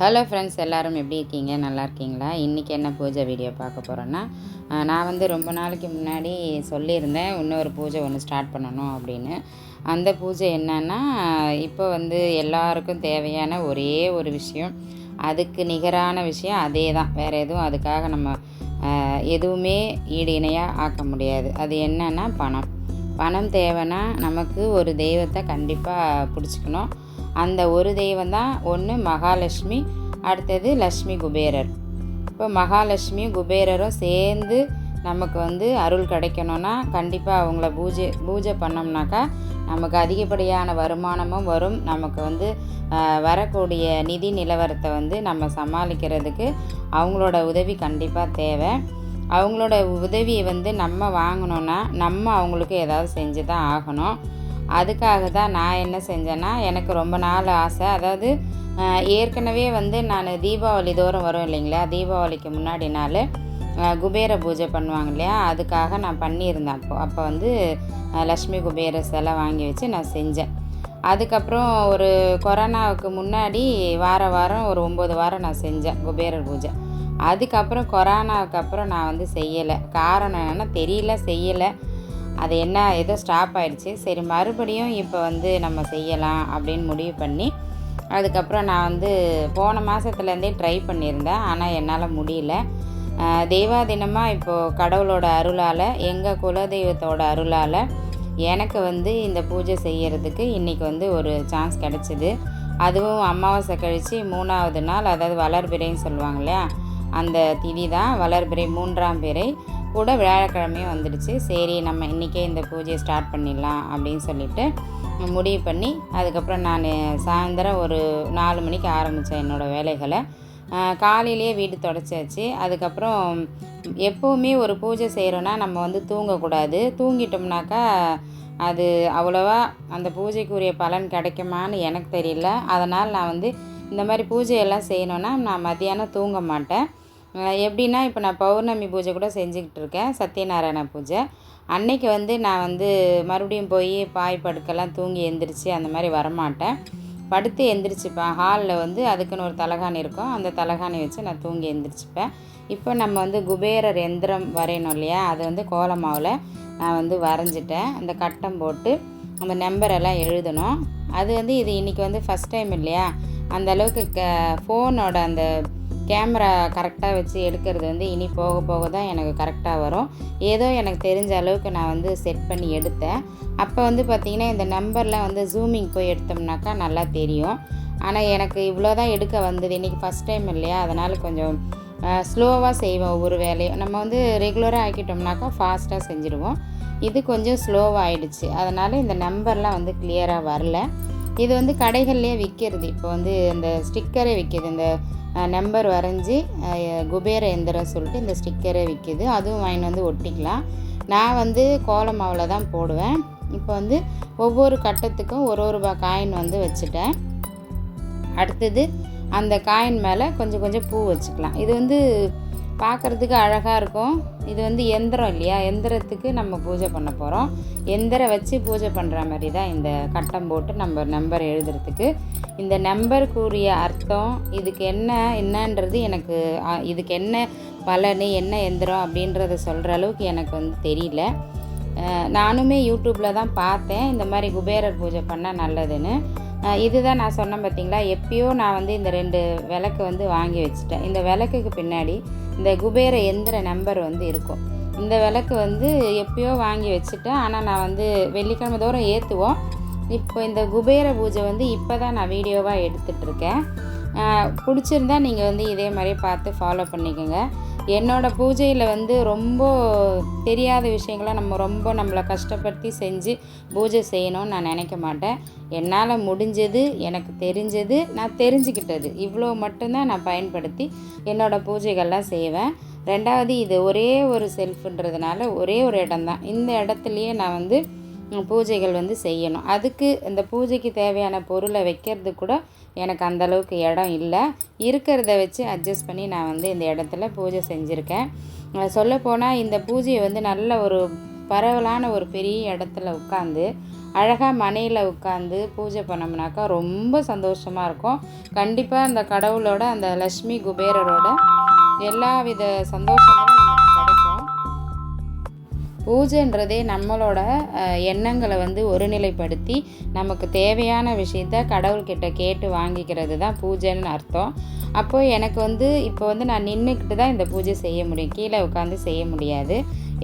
Hello friends எல்லாரும் எப்படி இருக்கீங்க? நல்லா இருக்கீங்களா? இன்றைக்கி என்ன பூஜை வீடியோ பார்க்க போகிறோன்னா நான் வந்து ரொம்ப நாளைக்கு முன்னாடி சொல்லியிருந்தேன் இன்னொரு பூஜை ஒன்று ஸ்டார்ட் பண்ணணும் அப்படின்னு. அந்த பூஜை என்னன்னா இப்போ வந்து எல்லாருக்கும் தேவையான ஒரே ஒரு விஷயம். அதுக்கு நிகரான விஷயம் அதே தான் வேறு எதுவும் அதுக்காக நம்ம எதுவுமே ஈடு இணையாக ஆக்க முடியாது. அது என்னென்னா பணம். பணம் தேவைன்னா நமக்கு ஒரு தெய்வத்தை கண்டிப்பாக பிடிச்சிக்கணும். அந்த ஒரு தெய்வம் தான் ஒன்று மகாலட்சுமி அடுத்தது லக்ஷ்மி குபேரர். இப்போ மகாலட்சுமி குபேரரும் சேர்ந்து நமக்கு வந்து அருள் கிடைக்கணும்னா கண்டிப்பாக அவங்கள பூஜை பூஜை பண்ணோம்னாக்கா நமக்கு அதிகப்படியான வருமானமும் வரும். நமக்கு வந்து வரக்கூடிய நிதி நிலவரத்தை வந்து நம்ம சமாளிக்கிறதுக்கு அவங்களோட உதவி கண்டிப்பாக தேவை. அவங்களோட உதவியை வந்து நம்ம வாங்கணுன்னா நம்ம அவங்களுக்கு ஏதாவது செஞ்சு தான் ஆகணும். அதுக்காக தான் நான் என்ன செஞ்சேன்னா எனக்கு ரொம்ப நாள் ஆசை. அதாவது ஏற்கனவே வந்து நான் தீபாவளி தோறும் வரும் இல்லைங்களா? தீபாவளிக்கு முன்னாடி நாள் குபேர பூஜை பண்ணுவாங்க இல்லையா? அதுக்காக நான் பண்ணியிருந்தேன் அப்போ. அப்போ வந்து லக்ஷ்மி குபேர சிலை வாங்கி வச்சு நான் செஞ்சேன். அதுக்கப்புறம் ஒரு கொரோனாவுக்கு முன்னாடி வார வாரம் ஒரு ஒம்பது வாரம் நான் செஞ்சேன் குபேரர் பூஜை. அதுக்கப்புறம் கொரோனாவுக்கு அப்புறம் நான் வந்து செய்யலை. காரணம் என்னென்னா தெரியல செய்யலை. அது என்ன ஏதோ ஸ்டாப் ஆகிடுச்சி சரி மறுபடியும் இப்போ வந்து நம்ம செய்யலாம் அப்படின்னு முடிவு பண்ணி அதுக்கப்புறம் நான் வந்து போன மாதத்துலேருந்தே ட்ரை பண்ணியிருந்தேன். ஆனால் என்னால் முடியல. தெய்வாதீனமாக இப்போது கடவுளோட அருளால் எங்கள் குலதெய்வத்தோட அருளால் எனக்கு வந்து இந்த பூஜை செய்கிறதுக்கு இன்றைக்கி வந்து ஒரு சான்ஸ் கிடச்சிது. அதுவும் அமாவாசை கழித்து மூணாவது நாள் அதாவது வளர்பிறைன்னு சொல்லுவாங்க இல்லையா? அந்த திதி தான் வளர்பிறை மூன்றாம் பிறை. கூட வியாழக்கிழமையும் வந்துடுச்சு. சரி நம்ம இன்றைக்கே இந்த பூஜையை ஸ்டார்ட் பண்ணிடலாம் அப்படின்னு சொல்லிட்டு முடிவு பண்ணி அதுக்கப்புறம் நான் சாயந்தரம் ஒரு நாலு மணிக்கு ஆரம்பித்தேன் என்னோடய வேலைகளை. காலையிலேயே வீடு தொடச்சாச்சு. அதுக்கப்புறம் எப்போவுமே ஒரு பூஜை செய்கிறோன்னா நம்ம வந்து தூங்கக்கூடாது. தூங்கிட்டோம்னாக்கா அது அவ்வளோவா அந்த பூஜைக்குரிய பலன் கிடைக்குமான்னு எனக்கு தெரியல. அதனால் நான் வந்து இந்த மாதிரி பூஜையெல்லாம் செய்யணுன்னா நான் மத்தியானம் தூங்க மாட்டேன். எப்படின்னா இப்போ நான் பௌர்ணமி பூஜை கூட செஞ்சுக்கிட்டு இருக்கேன். சத்யநாராயண பூஜை. அன்னைக்கு வந்து நான் வந்து மறுபடியும் போய் பாய் படுக்கெல்லாம் தூங்கி எந்திரிச்சு அந்த மாதிரி வரமாட்டேன். படுத்து எந்திரிச்சுப்பேன். ஹாலில் வந்து அதுக்குன்னு ஒரு தலகாணி இருக்கும். அந்த தலகாணி வச்சு நான் தூங்கி எந்திரிச்சுப்பேன். இப்போ நம்ம வந்து குபேரர் எந்திரம் வரையணும் இல்லையா? அது வந்து கோலமாவில் நான் வந்து வரைஞ்சிட்டேன். அந்த கட்டம் போட்டு அந்த நம்பரெல்லாம் எழுதணும். அது வந்து இது இன்றைக்கி வந்து ஃபஸ்ட் டைம் இல்லையா? அந்த அளவுக்கு க ஃபோனோட அந்த கேமரா கரெக்டாக வச்சு எடுக்கிறது வந்து இனி போக போக தான் எனக்கு கரெக்டாக வரும். ஏதோ எனக்கு தெரிஞ்ச அளவுக்கு நான் வந்து செட் பண்ணி எடுத்தேன். அப்போ வந்து பார்த்திங்கன்னா இந்த நம்பர்லாம் வந்து ஜூமிங் போய் எடுத்தோம்னாக்கா நல்லா தெரியும். ஆனால் எனக்கு இவ்வளோ தான் எடுக்க வந்தது. இன்றைக்கி ஃபஸ்ட் டைம் இல்லையா? அதனால் கொஞ்சம் ஸ்லோவாக செய்வோம் ஒவ்வொரு வேலையும். நம்ம வந்து ரெகுலராக ஆக்கிட்டோம்னாக்கா ஃபாஸ்ட்டாக செஞ்சுருவோம் இது கொஞ்சம் ஸ்லோவாக ஆகிடுச்சு அதனால் இந்த நம்பர்லாம் வந்து கிளியராக வரல. இது வந்து கடைகள்லேயே விற்கிறது இப்போ வந்து இந்த ஸ்டிக்கரே விற்கிது இந்த நம்பர் வரைஞ்சி குபேர எந்திரம் சொல்லிட்டு இந்த ஸ்டிக்கரே விற்கிது அதுவும் வாங்கிட்டு வந்து ஒட்டிக்கலாம். நான் வந்து கோலமாவில் தான் போடுவேன். இப்போ வந்து ஒவ்வொரு கட்டத்துக்கும் ஒரு ஒரு ரூபாய் காயின் வந்து வச்சுட்டேன். அடுத்தது அந்த காயின் மேலே கொஞ்சம் கொஞ்சம் பூ வச்சுக்கலாம். இது வந்து பார்க்குறதுக்கு அழகாக இருக்கும். இது வந்து எந்திரம் இல்லையா? எந்திரத்துக்கு நம்ம பூஜை பண்ண போகிறோம் எந்திரம் வச்சு பூஜை பண்ணுற மாதிரி தான் இந்த கட்டம் போட்டு நம்ம நம்பர் எழுதுறதுக்கு. இந்த நம்பருக்குரிய அர்த்தம் இதுக்கு என்ன என்னன்றது எனக்கு இதுக்கு என்ன பலன் என்ன எந்திரம் அப்படின்றத சொல்கிற அளவுக்கு எனக்கு வந்து தெரியல. நானுமே யூடியூப்பில் தான் பார்த்தேன். இந்த மாதிரி குபேரர் பூஜை பண்ணால் நல்லதுன்னு. இதுதான் நான் சொன்னேன் பார்த்தீங்களா எப்பயோ நான் வந்து இந்த ரெண்டு விளக்கு வந்து வாங்கி வச்சுட்டேன். இந்த விளக்குக்கு பின்னாடி இந்த குபேர எந்திர நம்பர் வந்து இருக்கும். இந்த விளக்கு வந்து எப்பயோ வாங்கி வச்சுட்டேன். ஆனால் நான் வந்து வெள்ளிக்கிழமை தோறும் ஏற்றுவோம் இப்போ இந்த குபேர பூஜை வந்து இப்போ தான் நான் வீடியோவாக எடுத்துகிட்ருக்கேன் பிடிச்சிருந்தா நீங்கள் வந்து இதே மாதிரி பார்த்து ஃபாலோ பண்ணிக்கோங்க. என்னோடய பூஜையில் வந்து ரொம்ப தெரியாத விஷயங்களை நம்ம ரொம்ப நம்மளை கஷ்டப்படுத்தி செஞ்சு பூஜை செய்யணும்னு நான் நினைக்க மாட்டேன். என்னால் முடிஞ்சது எனக்கு தெரிஞ்சது நான் தெரிஞ்சுக்கிட்டது. இவ்வளோ மட்டும்தான் நான் பயன்படுத்தி என்னோடய பூஜைகள்லாம் செய்வேன். ரெண்டாவது இது ஒரே ஒரு செல்ஃபுன்றதுனால ஒரே ஒரு இடம்தான். இந்த இடத்துலையே நான் வந்து பூஜைகள் வந்து செய்யணும். அதுக்கு இந்த பூஜைக்கு தேவையான பொருளை வைக்கிறது கூட எனக்கு அந்தளவுக்கு இடம் இல்லை. இருக்கிறத வச்சு அட்ஜஸ்ட் பண்ணி நான் வந்து இந்த இடத்துல பூஜை செஞ்சுருக்கேன். சொல்லப்போனால் இந்த பூஜையை வந்து நல்ல ஒரு பரவலான ஒரு பெரிய இடத்துல உட்காந்து அழகாக மனையில் உட்காந்து பூஜை பண்ணோம்னாக்கா ரொம்ப சந்தோஷமாக இருக்கும். கண்டிப்பாக அந்த கடவுளோட அந்த லக்ஷ்மி குபேரரோட எல்லா வித சந்தோஷங்களும் பூஜைன்றதே நம்மளோட எண்ணங்களை வந்து ஒருநிலைப்படுத்தி நமக்கு தேவையான விஷயத்த கடவுள்கிட்ட கேட்டு வாங்கிக்கிறது தான் பூஜைன்னு அர்த்தம். அப்போ எனக்கு வந்து இப்போ வந்து நான் நின்றுக்கிட்டு தான் இந்த பூஜை செய்ய முடியும். கீழே உட்காந்து செய்ய முடியாது.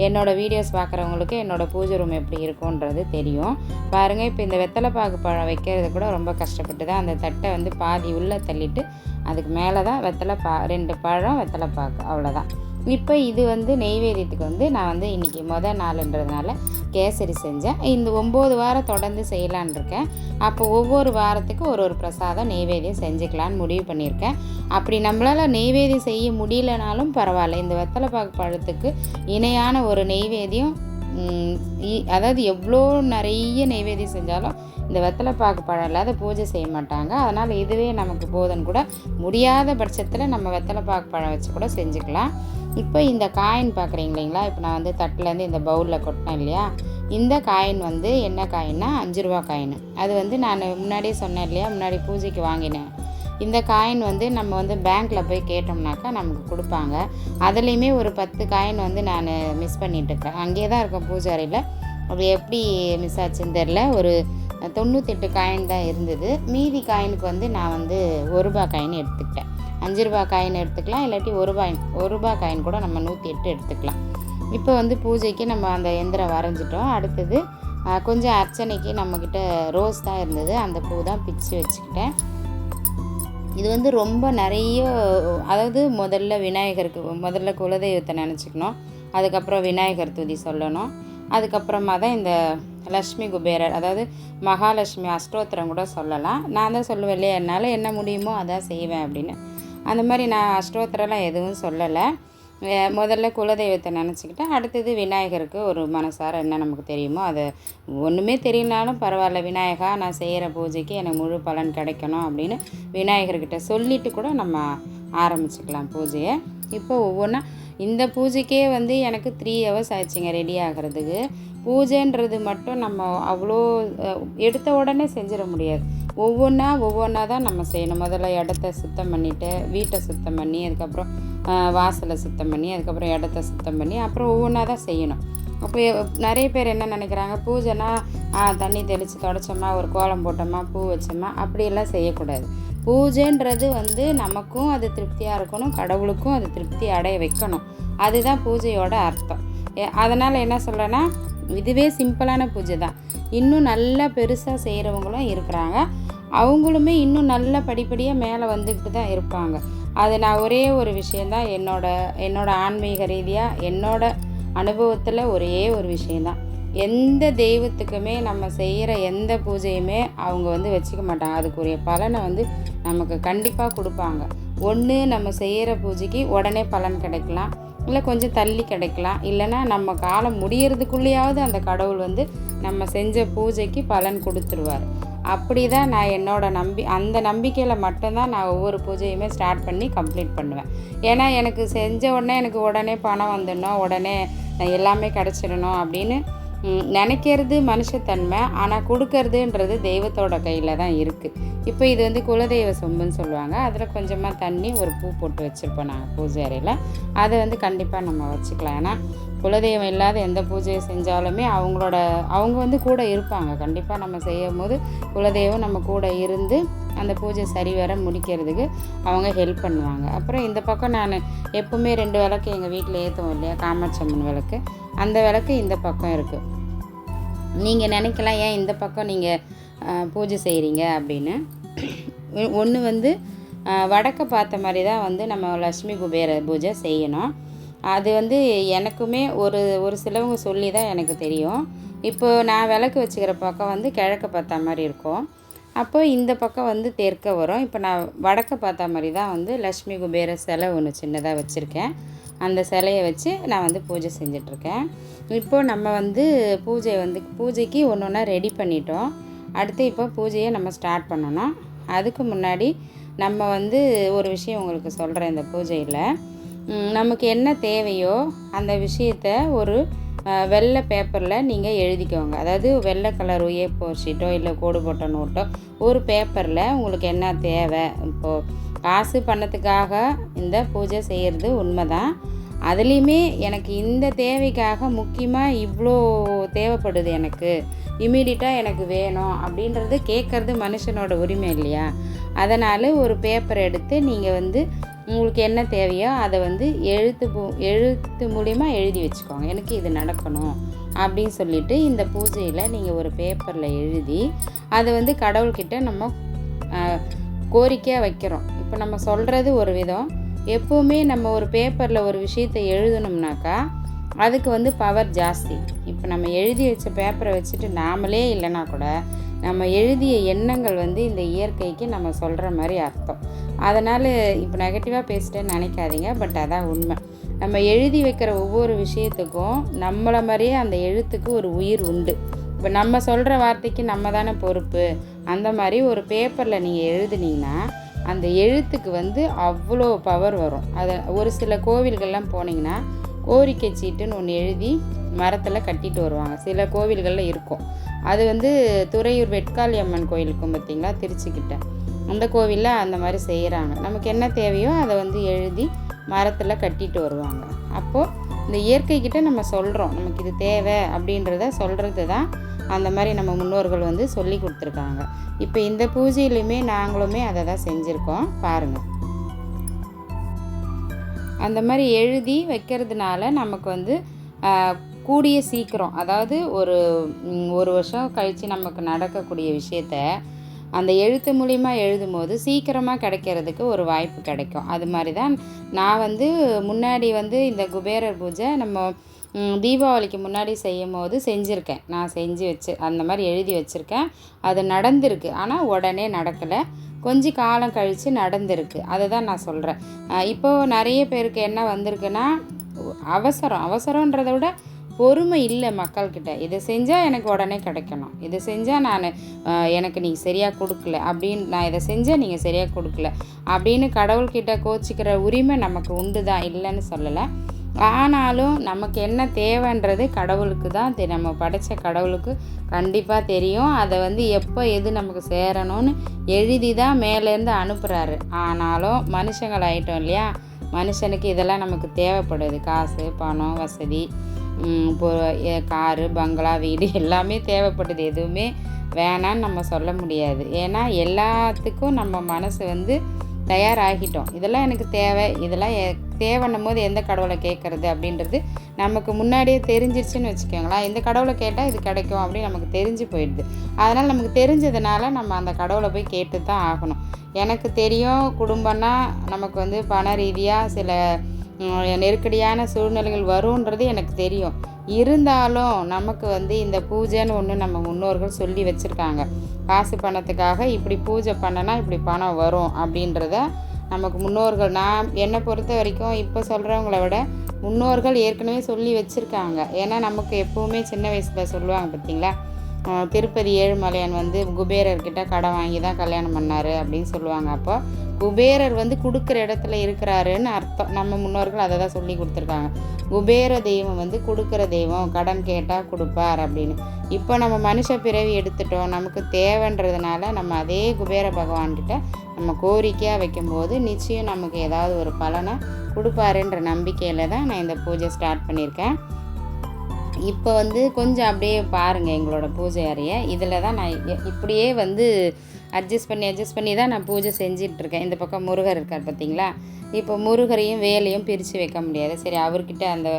என்னோடய வீடியோஸ் பார்க்குறவங்களுக்கு என்னோடய பூஜை ரூம் எப்படி இருக்கும்ன்றது தெரியும். பாருங்கள் இப்போ இந்த வெத்தலைப்பாக்கு பழம் வைக்கிறது கூட ரொம்ப கஷ்டப்பட்டு தான் அந்த தட்டை வந்து பாதி உள்ளே தள்ளிட்டு அதுக்கு மேலே தான் வெத்தலை பா ரெண்டு பழம் வெத்தலை பாக்கு அவ்வளோதான் இப்போ இது வந்து நெய்வேதியத்துக்கு வந்து நான் வந்து இன்றைக்கி மொதல் நாளுன்றதுனால கேசரி செஞ்சேன். இந்த ஒம்பது வாரம் தொடர்ந்து செய்யலான் இருக்கேன். அப்போ ஒவ்வொரு வாரத்துக்கு ஒரு ஒரு பிரசாதம் நெய்வேதியம் செஞ்சுக்கலான்னு முடிவு பண்ணியிருக்கேன். அப்படி நம்மளால் நெய்வேதியம் செய்ய முடியலனாலும் பரவாயில்ல. இந்த வெத்தலை பாக்கு பழத்துக்கு இணையான ஒரு நெய்வேதியம் இ- அதாவது எவ்வளோ நிறைய நெய்வேதியம் செஞ்சாலும் இந்த வெத்தலை பாக்கு பழம் இல்லாத பூஜை செய்ய மாட்டாங்க. அதனால் இதுவே நமக்கு போதுன்னு கூட. முடியாத பட்சத்தில் நம்ம வெத்தலை பாக்கு பழம் வச்சு கூட செஞ்சுக்கலாம். இப்போ இந்த காயின் பார்க்குறீங்க இல்லைங்களா? இப்போ நான் வந்து தட்டிலேருந்து இந்த பவுலில் கொட்டினேன் இல்லையா? இந்த காயின் வந்து என்ன காயின்னா அஞ்சு ரூபா காயின். அது வந்து நான் முன்னாடியே சொன்னேன் இல்லையா? முன்னாடி பூஜைக்கு வாங்கினேன். இந்த காயின் வந்து நம்ம வந்து பேங்க்கில் போய் கேட்டோம்னாக்கா நமக்கு கொடுப்பாங்க. அதுலேயுமே ஒரு பத்து காயின் வந்து நான் மிஸ் பண்ணிட்டு இருக்கேன். அங்கேயே தான் இருக்கேன் பூஜாரியில் அது எப்படி மிஸ் ஆச்சுன்னு தெரில ஒரு தொண்ணூத்தெட்டு காயின் தான் இருந்தது. மீதி காயினுக்கு வந்து நான் வந்து ஒரு ரூபா காயின் எடுத்துக்கிட்டேன். அஞ்சு ரூபா காயின் எடுத்துக்கலாம் இல்லாட்டி ஒரு ரூபாய் ஒரு ரூபா காயின் கூட நம்ம நூற்றி எட்டு எடுத்துக்கலாம். இப்போ வந்து பூஜைக்கு நம்ம அந்த எந்திரம் வரைஞ்சிட்டோம். அடுத்தது கொஞ்சம் அர்ச்சனைக்கு நம்மக்கிட்ட ரோஸ் தான் இருந்தது. அந்த பூ தான் பிச்சு வச்சுக்கிட்டேன். இது வந்து ரொம்ப நிறைய அதாவது முதல்ல விநாயகருக்கு முதல்ல குலதெய்வத்தை நினச்சிக்கணும். அதுக்கப்புறம் விநாயகர் துதி சொல்லணும். அதுக்கப்புறமா தான் இந்த லக்ஷ்மி குபேரர் அதாவது மகாலட்சுமி அஷ்டோத்திரம் கூட சொல்லலாம். நான் தான் சொல்லுவேன் இல்லையா என்னால் என்ன முடியுமோ அதான் செய்வேன் அப்படின்னு. அந்த மாதிரி நான் அஷ்டோத்திரம்லாம் எதுவும் சொல்லலை. முதல்ல குலதெய்வத்தை நினச்சிக்கிட்டு அடுத்தது விநாயகருக்கு ஒரு மனசார என்ன நமக்கு தெரியுமோ அதை ஒன்றுமே தெரியலனாலும் பரவாயில்ல விநாயகா நான் செய்கிற பூஜைக்கு எனக்கு முழு பலன் கிடைக்கணும் அப்படின்னு விநாயகர்கிட்ட சொல்லிட்டு கூட நம்ம ஆரம்பிச்சுக்கலாம் பூஜையை. இப்போ ஒவ்வொன்றா இந்த பூஜைக்கே வந்து எனக்கு த்ரீ ஹவர்ஸ் ஆச்சுங்க ரெடி ஆகிறதுக்கு. பூஜைன்றது மட்டும் நம்ம அவ்வளோ எடுத்த உடனே செஞ்சிட முடியாது. ஒவ்வொன்றா ஒவ்வொன்றா தான் நம்ம செய்யணும். முதல்ல இடத்த சுத்தம் பண்ணிவிட்டு வீட்டை சுத்தம் பண்ணி அதுக்கப்புறம் வாசலை சுத்தம் பண்ணி அதுக்கப்புறம் இடத்த சுத்தம் பண்ணி அப்புறம் ஒவ்வொன்றா தான் செய்யணும். அப்போ நிறைய பேர் என்ன நினைக்கிறாங்க பூஜைனா தண்ணி தெளித்து தொடச்சோமா ஒரு கோலம் போட்டோமா பூ வச்சோமா அப்படியெல்லாம் செய்யக்கூடாது. பூஜைன்றது வந்து நமக்கும் அது திருப்தியாக இருக்கணும் கடவுளுக்கும் அது திருப்தி அடைய வைக்கணும். அதுதான் பூஜையோட அர்த்தம். அதனால் என்ன சொல்கிறேன்னா இதுவே சிம்பிளான பூஜை தான். இன்னும் நல்லா பெருசாக செய்கிறவங்களும் இருக்கிறாங்க. அவங்களுமே இன்னும் நல்ல படிப்படியாக மேலே வந்துக்கிட்டு தான் இருப்பாங்க. அது நான் ஒரே ஒரு விஷயந்தான் என்னோட என்னோட ஆன்மீக ரீதியாக என்னோட அனுபவத்தில் ஒரே ஒரு விஷயந்தான் எந்த தெய்வத்துக்குமே நம்ம செய்கிற எந்த பூஜையுமே அவங்க வந்து வச்சுக்க மாட்டாங்க. அதுக்குரிய பலனை வந்து நமக்கு கண்டிப்பாக கொடுப்பாங்க. ஒன்று நம்ம செய்கிற பூஜைக்கு உடனே பலன் கிடைக்கலாம். இல்லை கொஞ்சம் தள்ளி கிடைக்கலாம். இல்லைன்னா நம்ம காலம் முடியறதுக்குள்ளேயாவது அந்த கடவுள் வந்து நம்ம செஞ்ச பூஜைக்கு பலன் கொடுத்துருவார். அப்படி தான் நான் என்னோட நம்பி அந்த நம்பிக்கையில் மட்டும்தான் நான் ஒவ்வொரு பூஜையுமே ஸ்டார்ட் பண்ணி கம்ப்ளீட் பண்ணுவேன். ஏன்னா எனக்கு செஞ்ச உடனே எனக்கு உடனே பணம் வந்துடணும். உடனே எல்லாமே கிடச்சிடணும் அப்படின்னு நினைக்கிறது மனுஷத்தன்மை ஆனால் கொடுக்கறதுன்றது தெய்வத்தோட கையில் தான் இருக்குது இப்போ இது வந்து குலதெய்வ சொம்புன்னு சொல்லுவாங்க. அதில் கொஞ்சமாக தண்ணி ஒரு பூ போட்டு வச்சுருப்போம் நாங்கள் பூஜை அறையில். அதை வந்து கண்டிப்பாக நம்ம வச்சுக்கலாம். ஏன்னா குலதெய்வம் இல்லாத எந்த பூஜையை செஞ்சாலுமே அவங்களோட அவங்க வந்து கூட இருப்பாங்க. கண்டிப்பாக நம்ம செய்யும் போது குலதெய்வம் நம்ம கூட இருந்து அந்த பூஜை சரிவர முடிக்கிறதுக்கு அவங்க ஹெல்ப் பண்ணுவாங்க. அப்புறம் இந்த பக்கம் நான் எப்பவுமே ரெண்டு விளக்கு எங்கள் வீட்டில் ஏற்றுவோம் இல்லையா? காமாட்சி அம்மன் விளக்கு. அந்த விளக்கு இந்த பக்கம் இருக்குது நீங்கள் நினைக்கலாம் ஏன் இந்த பக்கம் நீங்கள் பூஜை செய்கிறீங்க அப்படின்னு. ஒன்று வந்து வடக்க பார்த்த மாதிரி தான் வந்து நம்ம லக்ஷ்மி குபேர பூஜை செய்யணும். அது வந்து எனக்குமே ஒரு ஒரு சிலவங்க சொல்லி தான் எனக்கு தெரியும். இப்போ நான் விளக்கு வச்சுக்கிற பக்கம் வந்து கிழக்க பார்த்தா மாதிரி இருக்கும். அப்போ இந்த பக்கம் வந்து தெற்க வரும். இப்போ நான் வடக்க பார்த்தா மாதிரி தான் வந்து லக்ஷ்மி குபேர சிலை ஒன்று சின்னதாக வச்சுருக்கேன். அந்த சிலையை வச்சு நான் வந்து பூஜை செஞ்சிட்ருக்கேன். இப்போது நம்ம வந்து பூஜை வந்து பூஜைக்கு ஒன்று ஒன்றா ரெடி பண்ணிட்டோம். அடுத்து இப்போ பூஜையை நம்ம ஸ்டார்ட் பண்ணணும். அதுக்கு முன்னாடி நம்ம வந்து ஒரு விஷயம் உங்களுக்கு சொல்கிறேன் இந்த பூஜையில். நமக்கு என்ன தேவையோ அந்த விஷயத்த ஒரு வெள்ளை பேப்பரில் நீங்கள் எழுதிக்கோங்க. அதாவது வெள்ளை கலர் ஏ ஃபோர் ஷீட்டோ இல்லை கோடு போட்ட நோட்டோ ஒரு பேப்பரில் உங்களுக்கு என்ன தேவை? இப்போது காசு பண்ணத்துக்காக இந்த பூஜை செய்கிறது உண்மைதான். அதுலேயுமே எனக்கு இந்த தேவைக்காக முக்கியமாக இவ்வளோ தேவைப்படுது எனக்கு. இமீடியட்டாக எனக்கு வேணும் அப்படின்றது கேட்குறது மனுஷனோட உரிமை இல்லையா? அதனால் ஒரு பேப்பர் எடுத்து நீங்கள் வந்து உங்களுக்கு என்ன தேவையோ அதை வந்து எழுத்து பூ எழுத்து மூலிமா எழுதி வச்சுக்கோங்க. எனக்கு இது நடக்கணும் அப்படின்னு சொல்லிட்டு இந்த பூஜையில் நீங்கள் ஒரு பேப்பரில் எழுதி அதை வந்து கடவுள்கிட்ட நம்ம கோரிக்கையாக வைக்கிறோம். இப்போ நம்ம சொல்கிறது ஒரு விதம். எப்போவுமே நம்ம ஒரு பேப்பரில் ஒரு விஷயத்தை எழுதணும்னாக்கா அதுக்கு வந்து பவர் ஜாஸ்தி. இப்போ நம்ம எழுதி வச்ச பேப்பரை வச்சுட்டு நாமளே இல்லைனா கூட நம்ம எழுதிய எண்ணங்கள் வந்து இந்த இயற்கைக்கு நம்ம சொல்கிற மாதிரி அர்த்தம். அதனால் இப்போ நெகட்டிவாக பேசிட்டேன்னு நினைக்காதீங்க பட் அதான் உண்மை. நம்ம எழுதி வைக்கிற ஒவ்வொரு விஷயத்துக்கும் நம்மளை மாதிரியே அந்த எழுத்துக்கு ஒரு உயிர் உண்டு. இப்போ நம்ம சொல்கிற வார்த்தைக்கு நம்ம தானே பொறுப்பு. அந்த மாதிரி ஒரு பேப்பரில் நீங்கள் எழுதுனீங்கன்னா அந்த எழுத்துக்கு வந்து அவ்வளோ பவர் வரும். அதை ஒரு சில கோவில்கள்லாம் போனீங்கன்னா கோரிக்கை சீட்டுன்னு ஒன்று எழுதி மரத்தில் கட்டிட்டு வருவாங்க. சில கோவில்களில் இருக்கும். அது வந்து துறையூர் வெட்காளி அம்மன் கோயில் இருக்கும் பார்த்தீங்களா திருச்சிக்கிட்ட அந்த கோவிலில் அந்த மாதிரி செய்கிறாங்க நமக்கு என்ன தேவையோ அதை வந்து எழுதி மரத்தில் கட்டிட்டு வருவாங்க. அப்போது இந்த இயற்கைக்கிட்ட நம்ம சொல்கிறோம் நமக்கு இது தேவை அப்படின்றத சொல்கிறது தான் அந்த மாதிரி நம்ம முன்னோர்கள் வந்து சொல்லி கொடுத்துருக்காங்க. இப்போ இந்த பூஜையிலையுமே நாங்களுமே அதை தான் செஞ்சுருக்கோம். பாருங்கள் அந்த மாதிரி எழுதி வைக்கிறதுனால நமக்கு வந்து கூடிய சீக்கிரம் அதாவது ஒரு ஒரு வருஷம் கழித்து நமக்கு நடக்கக்கூடிய விஷயத்த அந்த எழுத்து மூலிமா எழுதும்போது சீக்கிரமாக கிடைக்கிறதுக்கு ஒரு வாய்ப்பு கிடைக்கும். அது மாதிரி தான் நான் வந்து முன்னாடி வந்து இந்த குபேரர் பூஜை நம்ம தீபாவளிக்கு முன்னாடி செய்யும் போது செஞ்சுருக்கேன். நான் செஞ்சு வச்சு அந்த மாதிரி எழுதி வச்சுருக்கேன். அது நடந்திருக்கு. ஆனால் உடனே நடக்கலை. கொஞ்சம் காலம் கழித்து நடந்திருக்கு. அதை தான் நான் சொல்கிறேன் இப்போது நிறைய பேருக்கு என்ன வந்திருக்குன்னா அவசரம். அவசரன்றதை விட பொறுமை இல்லை மக்கள்கிட்ட. இதை செஞ்சால் எனக்கு உடனே கிடைக்கணும். இதை செஞ்சால் நான் எனக்கு நீங்கள் சரியாக கொடுக்கல. அப்படின்னு நான் இதை செஞ்சால் நீங்கள் சரியாக கொடுக்கல. அப்படின்னு கடவுள்கிட்ட கோச்சிக்கிற உரிமை நமக்கு உண்டு தான் இல்லைன்னு சொல்லலை. ஆனாலும் நமக்கு என்ன தேவைன்றது கடவுளுக்கு தான் தெ- நம்ம படைச்ச கடவுளுக்கு கண்டிப்பாக தெரியும். அதை வந்து எப்போ எது நமக்கு சேரணும்னு எழுதி தான் மேலேருந்து அனுப்புகிறாரு ஆனாலும் மனுஷங்கள் இல்லையா? மனுஷனுக்கு இதெல்லாம் நமக்கு தேவைப்படுது. காசு பணம் வசதி. காரு பங்களா வீடு எல்லாமே தேவைப்படுது எதுவுமே வேணான்னு நம்ம சொல்ல முடியாது. ஏன்னா எல்லாத்துக்கும் நம்ம மனசு வந்து தயாராகிட்டோம். இதெல்லாம் எனக்கு தேவை. இதெல்லாம் தேவைன்னும் போது எந்த கடவுளை கேட்குறது அப்படின்றது நமக்கு முன்னாடியே தெரிஞ்சிருச்சுன்னு வச்சுக்கோங்களேன். இந்த கடவுளை கேட்டால் இது கிடைக்கும் அப்படின்னு நமக்கு தெரிஞ்சு போயிடுது. அதனால் நமக்கு தெரிஞ்சதுனால நம்ம அந்த கடவுளை போய் கேட்டு தான் ஆகணும். எனக்கு தெரியும் குடும்பம்னா நமக்கு வந்து பண ரீதியாக சில நெருக்கடியான சூழ்நிலைகள் வரும்ன்றது எனக்கு தெரியும். இருந்தாலும் நமக்கு வந்து இந்த பூஜைன்னு ஒன்று நம்ம முன்னோர்கள் சொல்லி வச்சுருக்காங்க. காசு பணத்துக்காக இப்படி பூஜை பண்ணனா இப்படி பணம் வரும் அப்படின்றத நமக்கு முன்னோர்கள் நான் என்னை பொறுத்த வரைக்கும் இப்போ சொல்கிறவங்கள விட முன்னோர்கள் ஏற்கனவே சொல்லி வச்சுருக்காங்க. ஏன்னா நமக்கு எப்போவுமே சின்ன வயசில் சொல்லுவாங்க பார்த்தீங்களா திருப்பதி ஏழுமலையான் வந்து குபேரர்கிட்ட கடை வாங்கி தான் கல்யாணம் பண்ணார் அப்படின்னு சொல்லுவாங்க அப்போ. குபேரர் வந்து கொடுக்குற இடத்துல இருக்கிறாருன்னு அர்த்தம். நம்ம முன்னோர்கள் அதை தான் சொல்லி கொடுத்துருக்காங்க. குபேர தெய்வம் வந்து கொடுக்குற தெய்வம் கடன் கேட்டால் கொடுப்பார் அப்படின்னு. இப்போ நம்ம மனுஷ பிறவி எடுத்துட்டோம் நமக்கு தேவைன்றதுனால நம்ம அதே குபேர பகவான்கிட்ட நம்ம கோரிக்கையாக வைக்கும்போது நிச்சயம் நமக்கு ஏதாவது ஒரு பலனை கொடுப்பாருன்ற நம்பிக்கையில் தான் நான் இந்த பூஜை ஸ்டார்ட் பண்ணியிருக்கேன். இப்போ வந்து கொஞ்சம் அப்படியே பாருங்கள் எங்களோட பூஜை அறையை. இதில் தான் நான் இ- இப்படியே வந்து அட்ஜஸ்ட் பண்ணி அட்ஜஸ்ட் பண்ணி தான் நான் பூஜை செஞ்சிட்ருக்கேன். இந்த பக்கம் முருகர் இருக்கார் பார்த்தீங்களா? இப்போ முருகரையும் வேலையும் பிரித்து வைக்க முடியாது. சரி அவர்கிட்ட அந்த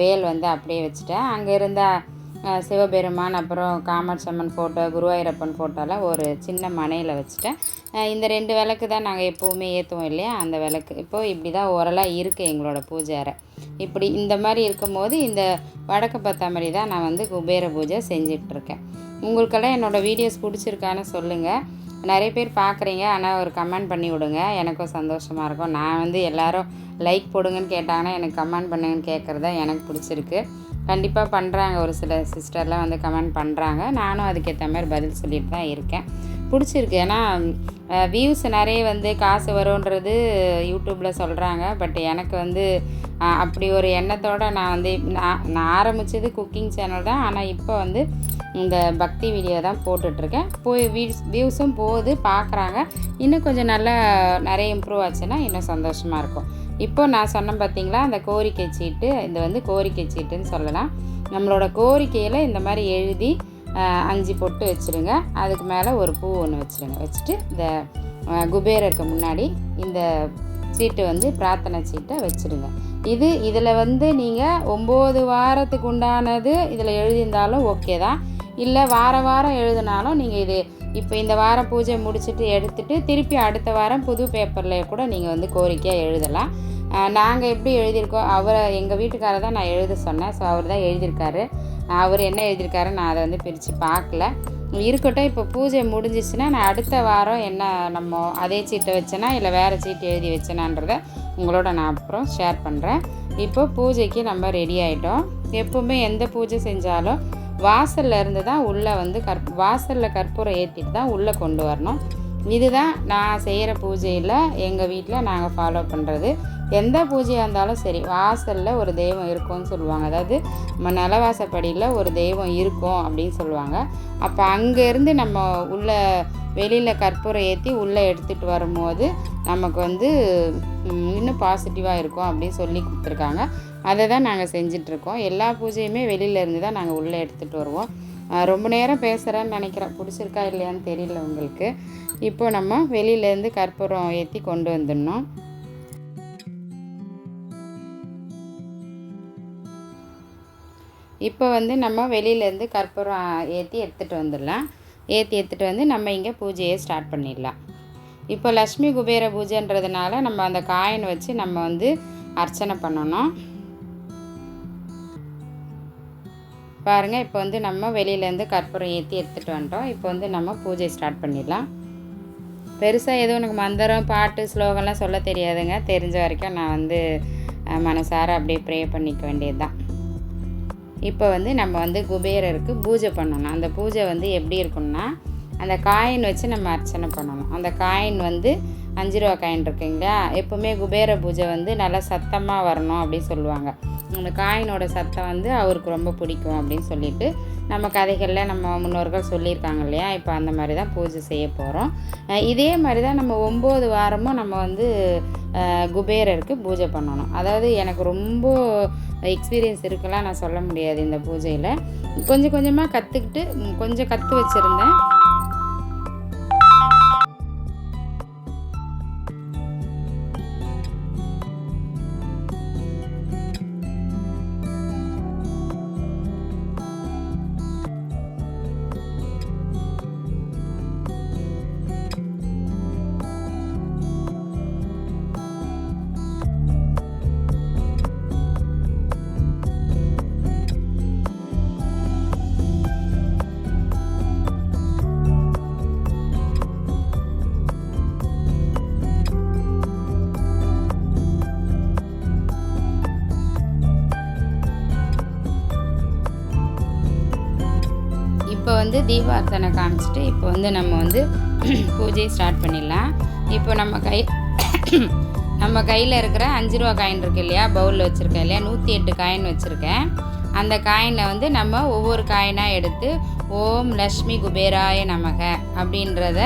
வேல் வந்து அப்படியே வச்சுட்டேன். அங்கே இருந்தால் சிவபெருமான் அப்புறம் காமாட்சி அம்மன் ஃபோட்டோ குருவாயூரப்பன் ஃபோட்டோலாம் ஒரு சின்ன மனையில் வச்சுட்டேன். இந்த ரெண்டு விளக்கு தான் நாங்கள் எப்போவுமே ஏற்றுவோம் இல்லையா? அந்த விளக்கு. இப்போது இப்படி தான் ஓரலாக இருக்குது எங்களோட பூஜை அறை. இப்படி இந்த மாதிரி இருக்கும்போது இந்த வடக்கு பத்தாமரி தான் நான் வந்து குபேர பூஜை செஞ்சிட்ருக்கேன். உங்களுக்கெல்லாம் என்னோடய வீடியோஸ் பிடிச்சிருக்கான்னு சொல்லுங்கள் நிறைய பேர் பார்க்குறீங்க ஆனால் ஒரு கமெண்ட் பண்ணி விடுங்க. எனக்கும் சந்தோஷமாக இருக்கும். நான் வந்து எல்லோரும் லைக் போடுங்கன்னு கேட்டாங்கன்னா எனக்கு கமெண்ட் பண்ணுங்கன்னு கேட்குறது தான் எனக்கு பிடிச்சிருக்கு. கண்டிப்பாக பண்ணுறாங்க ஒரு சில சிஸ்டர்லாம் வந்து கமெண்ட் பண்ணுறாங்க நானும் அதுக்கேற்ற மாதிரி பதில் சொல்லிட்டு தான் இருக்கேன். பிடிச்சிருக்கு. ஏன்னா வியூஸ் நிறைய வந்து காசு வரும்ன்றது யூடியூப்பில் சொல்கிறாங்க பட் எனக்கு வந்து அப்படி ஒரு எண்ணத்தோடு நான் வந்து நான் நான் ஆரம்பித்தது குக்கிங் சேனல் தான். ஆனால் இப்போ வந்து இந்த பக்தி வீடியோ தான் போட்டுட்ருக்கேன். போய் வியூஸ் வியூஸும் போகுது. பார்க்குறாங்க இன்னும் கொஞ்சம் நல்லா நிறைய இம்ப்ரூவ் ஆச்சுன்னா இன்னும் சந்தோஷமாக இருக்கும். இப்போ நான் சொன்னேன் பார்த்தீங்களா அந்த கோரிக்கை சீட்டு இது வந்து கோரிக்கை சீட்டுன்னு சொல்லலாம். நம்மளோட கோரிக்கையில் இந்த மாதிரி எழுதி அஞ்சு பொட்டு வச்சுருங்க. அதுக்கு மேலே ஒரு பூ ஒன்று வச்சுருங்க. வச்சுட்டு இந்த குபேரருக்கு முன்னாடி இந்த சீட்டு வந்து பிரார்த்தனை சீட்டை வச்சுருங்க. இது இதில் வந்து நீங்கள் ஒம்பது வாரத்துக்கு உண்டானது இதில் எழுதியிருந்தாலும் ஓகே தான். இல்லை வார வாரம் எழுதினாலும் நீங்கள் இது இப்போ இந்த வாரம் பூஜை முடிச்சுட்டு எடுத்துட்டு திருப்பி அடுத்த வாரம் புது பேப்பரில் கூட நீங்கள் வந்து கோரிக்கையாக எழுதலாம். நாங்கள் எப்படி எழுதியிருக்கோம்? அவரை எங்கள் வீட்டுக்காரர் தான் நான் எழுத சொன்னேன். ஸோ அவர் தான் எழுதியிருக்காரு. அவர் என்ன எழுதியிருக்காரு நான் அதை வந்து பிரித்து பார்க்கல. இருக்கட்டும் இப்போ பூஜை முடிஞ்சிச்சுன்னா நான் அடுத்த வாரம் என்ன நம்ம அதே சீட்டை வச்சேனா இல்லை வேறு சீட்டு எழுதி வச்சேனான்றதை உங்களோட நான் அப்புறம் ஷேர் பண்ணுறேன் இப்போ பூஜைக்கு நம்ம ரெடி ஆகிட்டோம் எப்போவுமே எந்த பூஜை செஞ்சாலும் வாசல்ல இருந்து தான் உள்ளே வந்து கற் வாசலில் கற்பூரம் ஏற்றிட்டு தான் உள்ளே கொண்டு வரணும். இதுதான் நான் செய்கிற பூஜையில் எங்கள் வீட்டில் நாங்கள் ஃபாலோ பண்ணுறது எந்த பூஜையாக இருந்தாலும் சரி வாசலில் ஒரு தெய்வம் இருக்கும்னு சொல்லுவாங்க. அதாவது நம்ம நிலவாசப்படியில் ஒரு தெய்வம் இருக்கும் அப்படின்னு சொல்லுவாங்க. அப்போ அங்கேருந்து நம்ம உள்ள வெளியில் கற்பூரம் ஏற்றி உள்ளே எடுத்துகிட்டு வரும்போது நமக்கு வந்து இன்னும் பாசிட்டிவாக இருக்கும் அப்படின்னு சொல்லி கொடுத்துருக்காங்க. அதை தான் நாங்கள் செஞ்சிட்ருக்கோம். எல்லா பூஜையுமே வெளியில இருந்து தான் நாங்கள் உள்ளே எடுத்துகிட்டு வருவோம். ரொம்ப நேரம் பேசுகிறேன்னு நினைக்கிறேன். பிடிச்சிருக்கா இல்லையான்னு தெரியல உங்களுக்கு. இப்போ நம்ம வெளியிலேருந்து கற்பூரம் ஏற்றி கொண்டு வந்துடணும். இப்போ வந்து நம்ம வெளியிலேருந்து கற்பூரம் ஏற்றி எடுத்துகிட்டு வந்துடலாம். ஏற்றி எடுத்துகிட்டு வந்து நம்ம இங்கே பூஜையை ஸ்டார்ட் பண்ணிடலாம். இப்போ லக்ஷ்மி குபேர பூஜைன்றதுனால நம்ம அந்த காயின் வச்சு நம்ம வந்து அர்ச்சனை பண்ணணும். பாருங்கள் இப்போ வந்து நம்ம வெளியிலேருந்து கற்பூரம் ஏற்றி எடுத்துகிட்டு வந்துட்டோம். இப்போ வந்து நம்ம பூஜை ஸ்டார்ட் பண்ணிடலாம். பெருசாக எதுவும் எனக்கு மந்திரம் பாட்டு ஸ்லோகம்லாம் சொல்ல தெரியாதுங்க. தெரிஞ்ச வரைக்கும் நான் வந்து மனசார அப்படியே ப்ரே பண்ணிக்க வேண்டியது தான் இப்போ வந்து நம்ம வந்து குபேரருக்கு பூஜை பண்ணணும். அந்த பூஜை வந்து எப்படி இருக்கும்னா அந்த காயின் வச்சு நம்ம அர்ச்சனை பண்ணணும். அந்த காயின் வந்து அஞ்சு ரூபா காயின் இருக்குங்களா? எப்போவுமே குபேர பூஜை வந்து நல்லா சத்தமாக வரணும் அப்படின்னு சொல்லுவாங்க. அந்த காயினோட சத்தம் வந்து அவருக்கு ரொம்ப பிடிக்கும் அப்படின்னு சொல்லிட்டு நம்ம கதைகளில் நம்ம முன்னோர்கள் சொல்லியிருக்காங்க இல்லையா? இப்போ அந்த மாதிரி தான் பூஜை செய்ய போகிறோம் இதே மாதிரி தான் நம்ம ஒம்பது வாரமும் நம்ம வந்து குபேரருக்கு பூஜை பண்ணணும். அதாவது எனக்கு ரொம்ப எக்ஸ்பீரியன்ஸ் இருக்குலாம் நான் சொல்ல முடியாது இந்த பூஜையில். கொஞ்சம் கொஞ்சமாக கற்றுக்கிட்டு கொஞ்சம் கற்று வச்சுருந்தேன். வந்து தீபார்த்தனை காமிச்சிட்டு இப்போ வந்து நம்ம வந்து பூஜையை ஸ்டார்ட் பண்ணிடலாம். இப்போ நம்ம கை நம்ம கையில் இருக்கிற அஞ்சு ரூபா காயின் இருக்கு இல்லையா? பவுலில் வச்சுருக்கேன் இல்லையா? நூற்றி எட்டு காயின் வச்சுருக்கேன். அந்த காயினை வந்து நம்ம ஒவ்வொரு காயினாக எடுத்து ஓம் லக்ஷ்மி குபேராய நமக அப்படின்றத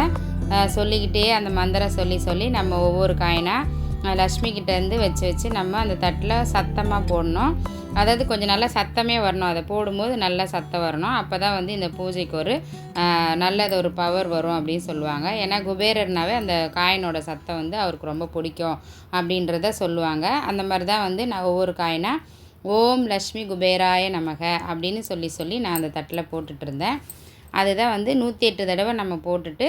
சொல்லிக்கிட்டே அந்த மந்திரம் சொல்லி சொல்லி நம்ம ஒவ்வொரு காயினாக லக்ஷ்மி கிட்டேருந்து வச்சு வச்சு நம்ம அந்த தட்டில் சத்தமாக போடணும். அதாவது கொஞ்சம் நல்லா சத்தமே வரணும். அதை போடும்போது நல்லா சத்தம் வரணும். அப்போ தான் வந்து இந்த பூஜைக்கு ஒரு நல்லது ஒரு பவர் வரும் அப்படின்னு சொல்லுவாங்க. ஏன்னா குபேரர்னாவே அந்த காயினோட சத்தம் வந்து அவருக்கு ரொம்ப பிடிக்கும் அப்படின்றத சொல்லுவாங்க. அந்த மாதிரி தான் வந்து நான் ஒவ்வொரு காயினாக ஓம் லக்ஷ்மி குபேராய நமக அப்படின்னு சொல்லி சொல்லி நான் அந்த தட்டில் போட்டுட்ருந்தேன் அதுதான் வந்து நூற்றி எட்டு தடவை நம்ம போட்டுட்டு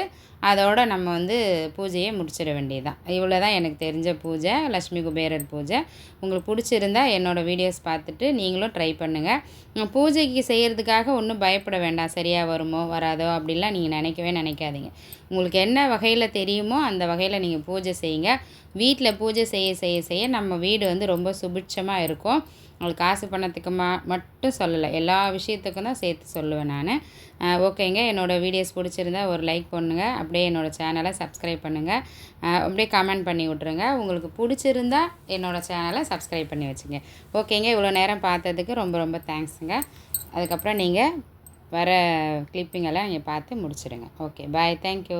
அதோட நம்ம வந்து பூஜையை முடிச்சிட வேண்டியதுதான். இவ்வளோ தான் எனக்கு தெரிஞ்ச பூஜை லக்ஷ்மி குபேரர் பூஜை. உங்களுக்கு பிடிச்சிருந்தா என்னோடய வீடியோஸ் பார்த்துட்டு நீங்களும் ட்ரை பண்ணுங்கள் பூஜைக்கு செய்கிறதுக்காக ஒன்றும் பயப்பட வேண்டாம். சரியாக வருமோ வராதோ அப்படிலாம் நீங்கள் நினைக்கவே நினைக்காதீங்க. உங்களுக்கு என்ன வகையில் தெரியுமோ அந்த வகையில் நீங்கள் பூஜை செய்யுங்க. வீட்டில் பூஜை செய்ய செய்ய செய்ய நம்ம வீடு வந்து ரொம்ப சுபிட்சமாக இருக்கும். உங்களுக்கு காசு பணத்துக்கு மா மட்டும் சொல்லலை. எல்லா விஷயத்துக்கும் தான் சேர்த்து சொல்லுவேன் நான். ஓகேங்க. என்னோடய வீடியோஸ் பிடிச்சிருந்தா ஒரு லைக் பண்ணுங்கள் அப்படியே என்னோடய சேனலை சப்ஸ்கிரைப் பண்ணுங்கள் அப்படியே கமெண்ட் பண்ணி விட்ருங்க உங்களுக்கு பிடிச்சிருந்தா என்னோடய சேனலை சப்ஸ்கிரைப் பண்ணி வச்சுங்க. ஓகேங்க. இவ்வளோ நேரம் பார்த்ததுக்கு ரொம்ப ரொம்ப தேங்க்ஸுங்க அதுக்கப்புறம் நீங்கள் வர கிளிப்பிங்கெல்லாம் நீங்கள் பார்த்து முடிச்சிடுங்க ஓகே. Bye thank you